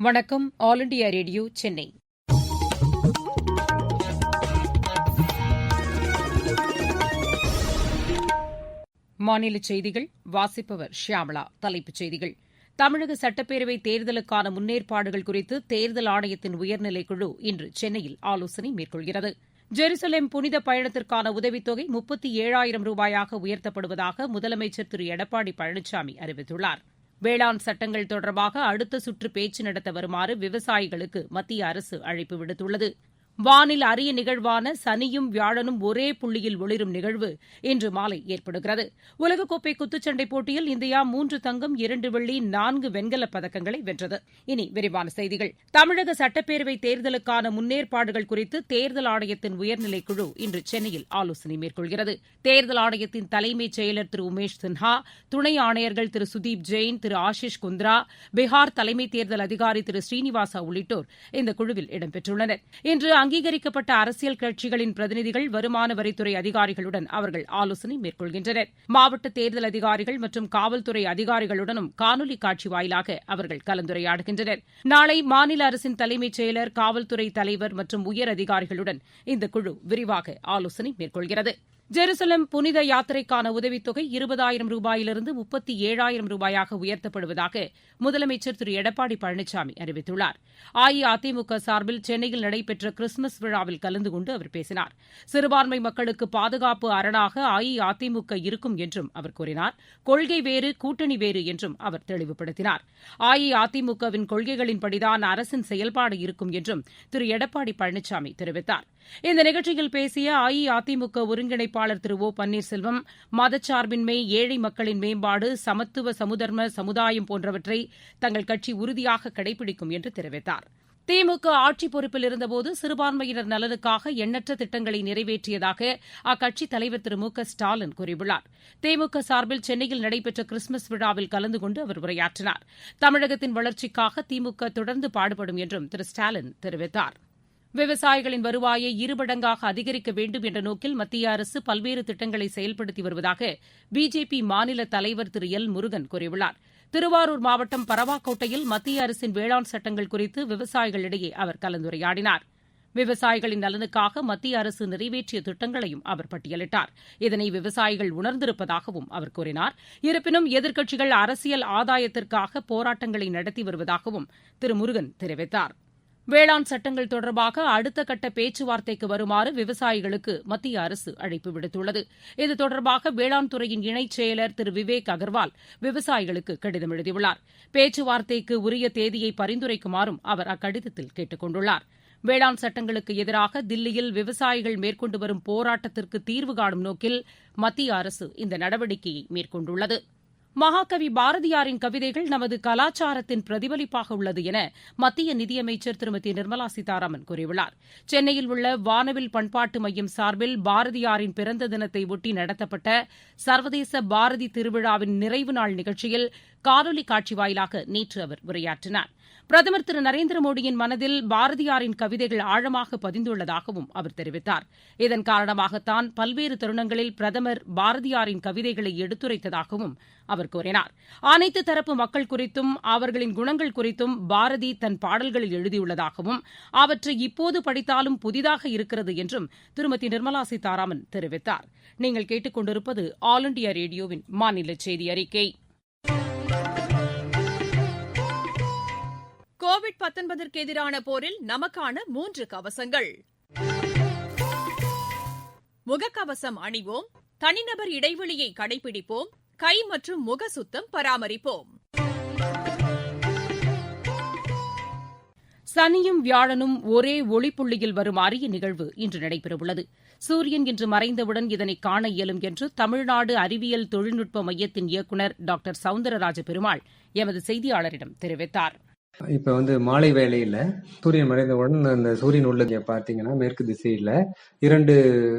வணக்கம் all India radio Chennai. மாநில செய்திகள் வாசிப்பவர் ஷியாமளா தலைப்புச் செய்திகள். தமிழக சட்டப்பேரவை தேர்தலுக்கான முன்னேற்பாடுகள் குறித்து தேர்தல் ஆணையத்தின் உயர்நிலைக்குழு இன்று சென்னையில் ஆலோசனை மேற்கொள்கிறது. ஜெருசலேம் புனித பயணத்திற்கான உதவித்தொகை முப்பத்தி ஏழாயிரம் ரூபாயாக உயர்த்தப்படுவதாக முதலமைச்சர் திரு. எடப்பாடி பழனிசாமி அறிவித்துள்ளார். வேளாண் சட்டங்கள் தொடர்பாக அடுத்த சுற்று பேச்சு நடத்த வருமாறு விவசாயிகளுக்கு மத்திய அரசு அழைப்பு விடுத்துள்ளது. வானில் அரிய நிகழ்வான சனியும் வியாழனும் ஒரே புள்ளியில் ஒளிரும் நிகழ்வு இன்று மாலை ஏற்படுகிறது. உலகக்கோப்பை குத்துச்சண்டை போட்டியில் இந்தியா மூன்று தங்கம் இரண்டு வெள்ளி நான்கு வெண்கலப் பதக்கங்களை வென்றது. இனி விரிவான செய்திகள். தமிழக சட்டப்பேரவை தேர்தலுக்கான முன்னேற்பாடுகள் குறித்து தேர்தல் ஆணையத்தின் உயர்நிலைக்குழு இன்று சென்னையில் ஆலோசனை மேற்கொள்கிறது. தேர்தல் ஆணையத்தின் தலைமைச் செயலர் திரு உமேஷ் சின்ஹா துணை ஆணையர்கள் திரு சுதீப் ஜெயின் திரு ஆஷிஷ் குந்த்ரா பீகார் தலைமை தேர்தல் அதிகாரி திரு ஸ்ரீனிவாசா உள்ளிட்டோர் இந்த குழுவில் இடம்பெற்றுள்ளனர். இன்று அங்கீகரிக்கப்பட்ட அரசியல் கட்சிகளின் பிரதிநிதிகள் வருமான வரித்துறை அதிகாரிகளுடன் அவர்கள் ஆலோசனை மேற்கொள்கின்றனர். மாவட்ட தேர்தல் அதிகாரிகள் மற்றும் காவல்துறை அதிகாரிகளுடனும் காணொலி காட்சி வாயிலாக அவர்கள் கலந்துரையாடுகின்றனர். நாளை மாநில அரசின் தலைமைச் செயலர் காவல்துறை தலைவர் மற்றும் உயர் அதிகாரிகளுடன் இந்த குழு விரிவாக ஆலோசனை மேற்கொள்கிறது. ஜெருசலம் புனித யாத்திரைக்கான உதவித்தொகை இருபதாயிரம் ரூபாயிலிருந்து முப்பத்தி ஏழாயிரம் ரூபாயாக உயர்த்தப்படுவதாக முதலமைச்சர் திரு. எடப்பாடி பழனிசாமி அறிவித்துள்ளார். அஇஅதிமுக சார்பில் சென்னையில் நடைபெற்ற கிறிஸ்துமஸ் விழாவில் கலந்து கொண்டு அவர் பேசினார். சிறுபான்மை மக்களுக்கு பாதுகாப்பு அரணாக அஇஅதிமுக இருக்கும் என்றும் அவர் கூறினார். கொள்கை வேறு கூட்டணி வேறு என்றும் அவர் தெளிவுபடுத்தினார். அஇஅதிமுகவின் கொள்கைகளின்படிதான் அரசின் செயல்பாடு இருக்கும் என்றும் திரு. எடப்பாடி பழனிசாமி தெரிவித்தார். இந்த நிகழ்ச்சியில் பேசிய அஇஅதிமுக ஒருங்கிணைப்பாளர் திரு ஓ பன்னீர்செல்வம் மதச்சார்பின்மை ஏழை மக்களின் மேம்பாடு சமத்துவ சமுதர்ம சமுதாயம் போன்றவற்றை தங்கள் கட்சி உறுதியாக கடைபிடிக்கும் என்று தெரிவித்தார். திமுக ஆட்சி பொறுப்பில் இருந்தபோது சிறுபான்மையினர் நலனுக்காக எண்ணற்ற திட்டங்களை நிறைவேற்றியதாக அக்கட்சித் தலைவர் திரு மு க ஸ்டாலின் கூறியுள்ளார். திமுக சார்பில் சென்னையில் நடைபெற்ற கிறிஸ்துமஸ் விழாவில் கலந்து கொண்டு அவர் உரையாற்றினார். தமிழகத்தின் வளர்ச்சிக்காக திமுக தொடர்ந்து பாடுபடும் என்றும் திரு ஸ்டாலின் தெரிவித்தார். விவசாயிகளின் வருவாயை இருமடங்காக அதிகரிக்க வேண்டும் என்ற நோக்கில் மத்திய அரசு பல்வேறு திட்டங்களை செயல்படுத்தி வருவதாக பிஜேபி மாநில தலைவர் திரு எல் முருகன் கூறியுள்ளார். திருவாரூர் மாவட்டம் பரவாக்கோட்டையில் மத்திய அரசின் வேளாண் சட்டங்கள் குறித்து விவசாயிகளிடையே அவர் கலந்துரையாடினார். விவசாயிகளின் நலனுக்காக மத்திய அரசு நிறைவேற்றிய திட்டங்களையும் அவர் பட்டியலிட்டார். இதனை விவசாயிகள் உணர்ந்திருப்பதாகவும் அவர் கூறினார். இருப்பினும் எதிர்க்கட்சிகள் அரசியல் ஆதாயத்திற்காக போராட்டங்களை நடத்தி வருவதாகவும் திரு முருகன் தெரிவித்தார். வேளாண் சட்டங்கள் தொடர்பாக அடுத்த கட்ட பேச்சுவார்த்தைக்கு வருமாறு விவசாயிகளுக்கு மத்திய அரசு அழைப்பு விடுத்துள்ளது. இது தொடர்பாக வேளாண் துறையின் இணைச் செயலர் திரு விவேக் அகர்வால் விவசாயிகளுக்கு கடிதம் எழுதியுள்ளார். பேச்சுவார்த்தைக்கு உரிய தேதியை பரிந்துரைக்குமாறும் அவர் அக்கடிதத்தில் கேட்டுக் கொண்டுள்ளார். வேளாண் சட்டங்களுக்கு எதிராக தில்லியில் விவசாயிகள் மேற்கொண்டு வரும் போராட்டத்திற்கு தீர்வு காணும் நோக்கில் மத்திய அரசு இந்த நடவடிக்கையை மேற்கொண்டுள்ளது. மகாகவி பாரதியாரின் கவிதைகள் நமது கலாச்சாரத்தின் பிரதிபலிப்பாக உள்ளது என மத்திய நிதியமைச்சர் திருமதி நிர்மலா சீதாராமன் கூறியுள்ளார். சென்னையில் உள்ள வானவில் பண்பாட்டு மையம் சார்பில் பாரதியாரின் பிறந்த தினத்தை ஒட்டி நடத்தப்பட்ட சர்வதேச பாரதி திருவிழாவின் நிறைவு நாள் நிகழ்ச்சியில் காணொலி காட்சி வாயிலாக நேற்று அவர் உரையாற்றினார். பிரதமர் திரு நரேந்திர மோடியின் மனதில் பாரதியாரின் கவிதைகள் ஆழமாக பதிந்துள்ளதாகவும் அவர் தெரிவித்தார். இதன் காரணமாகத்தான் பல்வேறு தருணங்களில் பிரதமர் பாரதியாரின் கவிதைகளை எடுத்துரைத்ததாகவும் அவர் கூறினார். அனைத்து தரப்பு மக்கள் குறித்தும் அவர்களின் குணங்கள் குறித்தும் பாரதி தன் பாடல்களில் எழுதியுள்ளதாகவும் அவற்றை இப்போது படித்தாலும் புதிதாக இருக்கிறது என்றும் திருமதி நிர்மலா சீதாராமன் தெரிவித்தார். நீங்கள் கேட்டுக் கொண்டிருப்பது ஆல் இண்டியா ரேடியோவின் மாநில செய்தி அறிக்கை. கோவிட் எதிரான போரில் நமக்கான மூன்று கவசங்கள். முகக்கவசம் அணிவோம் தனிநபர் இடைவெளியை கடைபிடிப்போம் கை மற்றும் முக சுத்தம் பராமரிப்போம். சனியும் வியாழனும் ஒரே ஒளிப்புள்ளியில் வரும் அரிய நிகழ்வு இன்று நடைபெறவுள்ளது. சூரியன் இன்று மறைந்தவுடன் இதனை காண இயலும் என்று தமிழ்நாடு அறிவியல் தொழில்நுட்ப மையத்தின் இயக்குநர் டாக்டர் சவுந்தரராஜ பெருமாள் எமது செய்தியாளரிடம் தெரிவித்தார். இப்ப வந்து மாலை வேலையில சூரியன் மறைந்தவுடன் அந்த சூரியன் உள்ள பார்த்தீங்கன்னா மேற்கு திசையில இரண்டு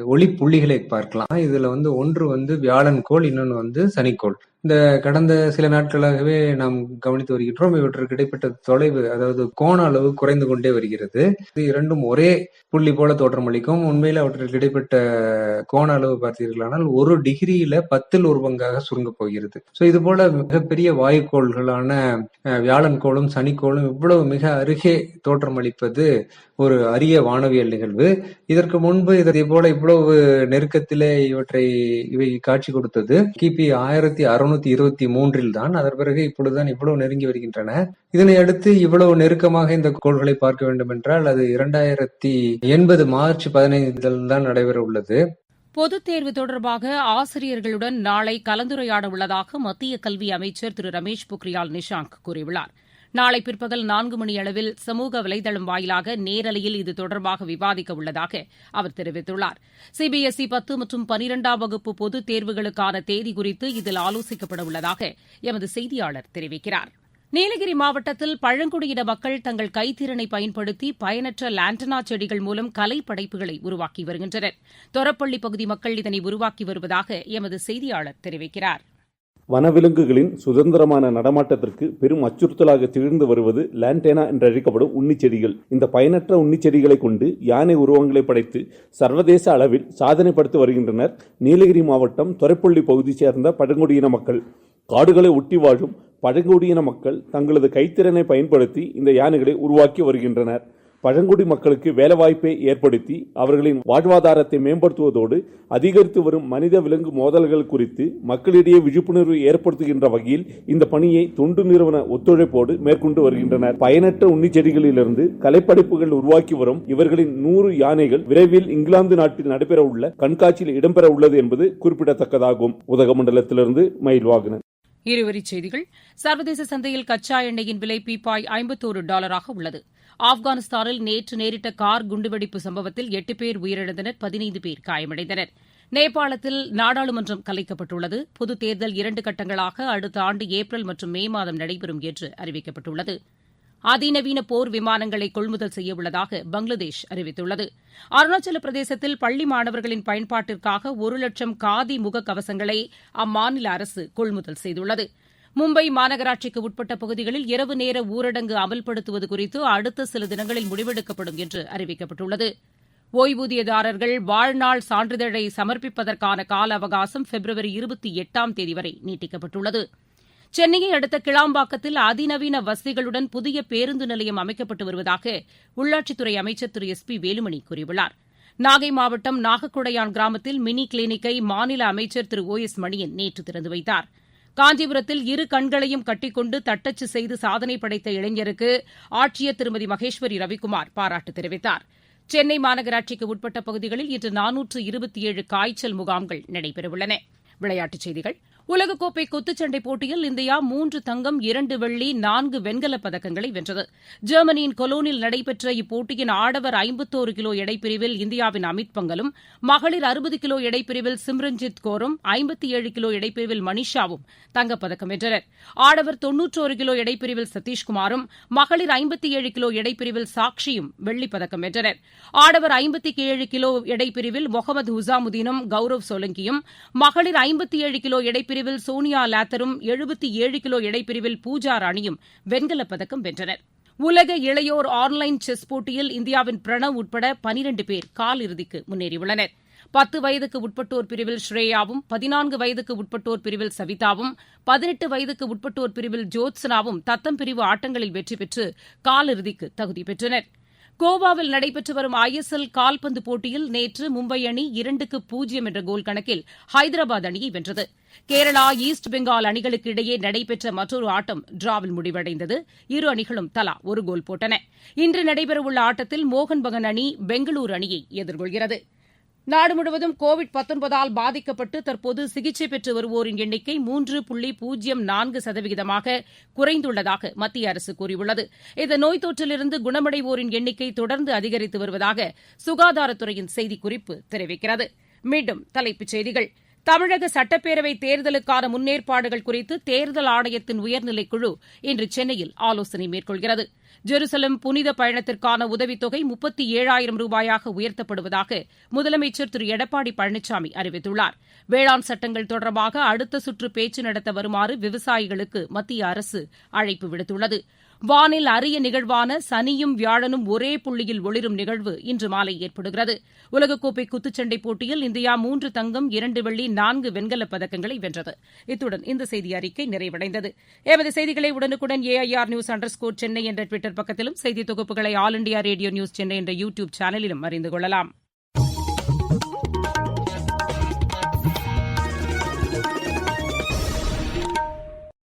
ஒளி புள்ளிகளை பார்க்கலாம். இதுல வந்து ஒன்று வந்து வியாழன் கோள் இன்னொன்று வந்து சனிக்கோள். இந்த கடந்த சில நாட்களாகவே நாம் கவனித்து வருகின்றோம் இவற்றுக்கு இடைப்பட்ட தொலைவு அதாவது கோண அளவு குறைந்து கொண்டே வருகிறது. இது இரண்டும் ஒரே புள்ளி போல தோற்றமளிக்கும் உண்மையில் அவற்றுக்கு இடைப்பட்ட கோண அளவு பார்த்தீர்களானால் ஒரு டிகிரியில பத்தில் ஒரு பங்காக சுருங்க போகிறது. சோ இது போல மிகப்பெரிய வாயுக்கோள்களான வியாழன் கோளும் சனிக்கோளும் இவ்வளவு மிக அருகே தோற்றமளிப்பது ஒரு அரிய வானவியல் நிகழ்வு. இதற்கு முன்பு இதை போல இவ்வளவு நெருக்கத்திலே இவற்றை இவை காட்சி கொடுத்தது கிபி ஆயிரத்தி அறுநூறு அறுநூத்தி இருபத்தி மூன்றில் தான் அதன் பிறகு இப்பொழுதுதான் இவ்வளவு நெருங்கி வருகின்றன. இதனை அடுத்து இவ்வளவு நெருக்கமாக இந்த கோள்களை பார்க்க வேண்டும் என்றால் அது இரண்டாயிரத்தி எண்பது மார்ச் பதினைந்தில் தான் நடைபெற உள்ளது. பொதுத் தேர்வு தொடர்பாக ஆசிரியர்களுடன் நாளை கலந்துரையாட உள்ளதாக மத்திய கல்வி அமைச்சர் திரு ரமேஷ் பொக்ரியால் நிஷாங்க் கூறியுள்ளார். நாளை பிற்பகல் நான்கு மணி அளவில் சமூக வலைதளம் வாயிலாக நேரலையில் இது தொடர்பாக விவாதிக்க உள்ளதாக அவர் தெரிவித்துள்ளார். சிபிஎஸ்இ பத்து மற்றும் பனிரெண்டாம் வகுப்பு பொதுத் தேர்வுகளுக்கான தேதி குறித்து இதில் ஆலோசிக்கப்பட உள்ளதாக எமது செய்தியாளர் தெரிவிக்கிறார். நீலகிரி மாவட்டத்தில் பழங்குடியின மக்கள் தங்கள் கைத்திறனை பயன்படுத்தி பயனற்ற லாண்டனா செடிகள் மூலம் கலை படைப்புகளை உருவாக்கி வருகின்றனர். தொரப்பள்ளி பகுதி மக்கள் இதனை உருவாக்கி வருவதாக எமது செய்தியாளர் தெரிவிக்கிறார். வனவிலங்குகளின் சுதந்திரமான நடமாட்டத்திற்கு பெரும் அச்சுறுத்தலாக திகழ்ந்து வருவது லான்டேனா என்றழைக்கப்படும் உன்னிச்செடிகள் இந்த பயனற்ற உன்னிச்செடிகளை கொண்டு யானை உருவங்களை படைத்து சர்வதேச அளவில் சாதனை படுத்தி வருகின்றனர் நீலகிரி மாவட்டம் துறைப்பள்ளி பகுதியைச் சேர்ந்த பழங்குடியின மக்கள். காடுகளை ஒட்டி வாழும் பழங்குடியின மக்கள் தங்களது கைத்திறனை பயன்படுத்தி இந்த யானைகளை உருவாக்கி வருகின்றனர். பழங்குடி மக்களுக்கு வேலைவாய்ப்பை ஏற்படுத்தி அவர்களின் வாழ்வாதாரத்தை மேம்படுத்துவதோடு அதிகரித்து வரும் மனித விலங்கு மோதல்கள் குறித்து மக்களிடையே விழிப்புணர்வு ஏற்படுத்துகின்ற வகையில் இந்த பணியை தொண்டு நிறுவன ஒத்துழைப்போடு மேற்கொண்டு வருகின்றனர். பயனற்ற உன்னிச்செடிகளிலிருந்து கலைப்படைப்புகள் உருவாக்கி வரும் இவர்களின் நூறு யானைகள் விரைவில் இங்கிலாந்து நாட்டில் நடைபெற உள்ள கண்காட்சியில் இடம்பெற உள்ளது என்பது குறிப்பிடத்தக்கதாகும். உதகமண்டலத்திலிருந்து மயில்வாகனன். இருவரிச் செய்திகள். சர்வதேச சந்தையில் கச்சா எண்ணெயின் விலை பீப்பாய் ஐம்பத்தோரு டாலராக உள்ளது. ஆப்கானிஸ்தானில் நேற்று நேரிட்ட கார் குண்டுவெடிப்பு சம்பவத்தில் எட்டு பேர் உயிரிழந்தனர் பதினைந்து பேர் காயமடைந்தனர். நேபாளத்தில் நாடாளுமன்றம் கலைக்கப்பட்டுள்ளது. பொதுத் தேர்தல் இரண்டு கட்டங்களாக அடுத்த ஆண்டு ஏப்ரல் மற்றும் மே மாதம் நடைபெறும் என்று அறிவிக்கப்பட்டுள்ளது. அதிநவீன போர் விமானங்களை கொள்முதல் செய்யவுள்ளதாக பங்களாதேஷ் அறிவித்துள்ளது. அருணாச்சல பிரதேசத்தில் பள்ளி மாணவர்களின் பயன்பாட்டிற்காக ஒரு லட்சம் காதி முகக்கவசங்களை அம்மாநில அரசு கொள்முதல் செய்துள்ளது. மும்பை மாநகராட்சிக்கு உட்பட்ட பகுதிகளில் இரவு நேர ஊரடங்கு அமல்படுத்துவது குறித்து அடுத்த சில தினங்களில் முடிவெடுக்கப்படும் என்று அறிவிக்கப்பட்டுள்ளது. ஓய்வூதியதாரர்கள் வாழ்நாள் சான்றிதழை சமர்ப்பிப்பதற்கான கால அவகாசம் பிப்ரவரி இருபத்தி எட்டாம் தேதி வரை நீட்டிக்கப்பட்டுள்ளது. சென்னையை அடுத்த கிளாம்பாக்கத்தில் அதிநவீன வசதிகளுடன் புதிய பேருந்து நிலையம் அமைக்கப்பட்டு வருவதாக உள்ளாட்சித்துறை அமைச்சர் திரு. எஸ். பி. வேலுமணி கூறியுள்ளார். நாகை மாவட்டம் நாகக்குடையான் கிராமத்தில் மினி கிளினிக்கை மாநில அமைச்சர் திரு. ஓ. எஸ். மணியன் நேற்று திறந்து வைத்தார். காஞ்சிபுரத்தில் இரு கண்களையும் கட்டிக்கொண்டு தட்டச்சு செய்து சாதனை படைத்த இளைஞருக்கு ஆட்சியர் திருமதி மகேஸ்வரி ரவிக்குமார் பாராட்டு தெரிவித்தார். சென்னை மாநகராட்சிக்கு உட்பட்ட பகுதிகளில் இன்று நானூற்று இருபத்தி ஏழு காய்ச்சல் முகாம்கள் நடைபெறவுள்ளன. விளையாட்டுச் செய்திகள் உலகக்கோப்பை குத்துச்சண்டை போட்டியில் இந்தியா மூன்று தங்கம் இரண்டு வெள்ளி நான்கு வெண்கலப் பதக்கங்களை வென்றது. ஜெர்மனியின் கொலோனில் நடைபெற்ற இப்போட்டியின் ஆடவர் ஐம்பத்தோரு கிலோ எடைப்பிரிவில் இந்தியாவின் அமித் பங்கலும் மகளிர் அறுபது கிலோ எடைப்பிரிவில் சிம்ரன்ஜித் கௌரும் ஐம்பத்தி ஏழு கிலோ எடைப்பிரிவில் மனிஷாவும் தங்கப்பதக்கம் வென்றனர். ஆடவர் தொன்னூற்றோரு கிலோ எடைப்பிரிவில் சதீஷ்குமாரும் மகளிர் ஐம்பத்தி ஏழு கிலோ எடைப்பிரிவில் சாக்ஷியும் வெள்ளிப்பதக்கம் வென்றனர். ஆடவர் ஐம்பத்தி ஏழு கிலோ எடைப்பிரிவில் முகமது ஹுசாமுதீனும் கௌரவ் சோலங்கியும் மகளிர் ஐம்பத்தி ஏழு கிலோ எடைப்பிரிவில் சோனியா லாத்தரும் எழுபத்தி ஏழு கிலோ எடைப்பிரிவில் பூஜா ராணியும் வெண்கலப் பதக்கம் வென்றனர். உலக இளையோர் ஆன்லைன் செஸ் போட்டியில் இந்தியாவின் பிரணவ் உட்பட பனிரண்டு பேர் காலிறுதிக்கு முன்னேறியுள்ளனர். பத்து வயதுக்கு உட்பட்டோர் பிரிவில் ஸ்ரேயாவும் பதினான்கு வயதுக்கு உட்பட்டோர் பிரிவில் சவிதாவும் பதினெட்டு வயதுக்கு உட்பட்டோர் பிரிவில் ஜோத்சனாவும் தத்தம் பிரிவு ஆட்டங்களில் வெற்றி பெற்று காலிறுதிக்கு தகுதி பெற்றனர். கோவாவில் நடைபெற்று வரும் ஐ எஸ் எல் கால்பந்து போட்டியில் நேற்று மும்பை அணி இரண்டுக்கு பூஜ்யம் என்ற கோல் கணக்கில் ஹைதராபாத் அணியை வென்றது. கேரளா ஈஸ்ட் பெங்கால் அணிகளுக்கு இடையே நடைபெற்ற மற்றொரு ஆட்டம் டிராவில் முடிவடைந்தது. இரு அணிகளும் தலா ஒரு கோல் போட்டன. இன்று நடைபெறவுள்ள ஆட்டத்தில் மோகன் பகன் அணி பெங்களூரு அணியை எதிர்கொள்கிறது. நாடு முழுவதும் கோவிட் ஆல் பாதிக்கப்பட்டு தற்போது சிகிச்சை பெற்று வருவோரின் எண்ணிக்கை மூன்று புள்ளி பூஜ்ஜியம் நான்கு சதவீதமாக குறைந்துள்ளதாக மத்திய அரசு கூறியுள்ளது. இந்த நோய் தொற்றிலிருந்து குணமடைவோரின் எண்ணிக்கை தொடர்ந்து அதிகரித்து வருவதாக சுகாதாரத்துறையின் செய்திக்குறிப்பு தெரிவிக்கிறது. மீண்டும் தலைப்புச் செய்திகள். தமிழக சட்டப்பேரவை தேர்தலுக்கான முன்னேற்பாடுகள் குறித்து தேர்தல் ஆணையத்தின் உயர்நிலைக்குழு இன்று சென்னையில் ஆலோசனை மேற்கொள்கிறது. ஜெருசலம் புனித பயணத்திற்கான உதவித்தொகை முப்பத்தி ஏழாயிரம் ரூபாயாக உயர்த்தப்படுவதாக முதலமைச்சர் திரு. எடப்பாடி பழனிசாமி அறிவித்துள்ளார். வேளாண் சட்டங்கள் தொடர்பாக அடுத்த சுற்று பேச்சு நடத்த வருமாறு விவசாயிகளுக்கு மத்திய அரசு அழைப்பு விடுத்துள்ளது. வானில் அரிய நிகழ்வான சனியும் வியாழனும் ஒரே புள்ளியில் ஒளிரும் நிகழ்வு இன்று மாலை ஏற்படுகிறது. உலகக்கோப்பை குத்துச்சண்டை போட்டியில் இந்தியா மூன்று தங்கம் இரண்டு வெள்ளி நான்கு வெண்கலப் பதக்கங்களை வென்றது. இத்துடன் இந்த செய்தி அறிக்கை நிறைவடைந்தது. எமது செய்திகளை உடனுக்குடன் AIR news under score Chennai என்ற டுவிட்டர் பக்கத்திலும் செய்தி தொகுப்புகளை all India radio news Chennai என்ற யூ டியூப் சேனலிலும் அறிந்து கொள்ளலாம்.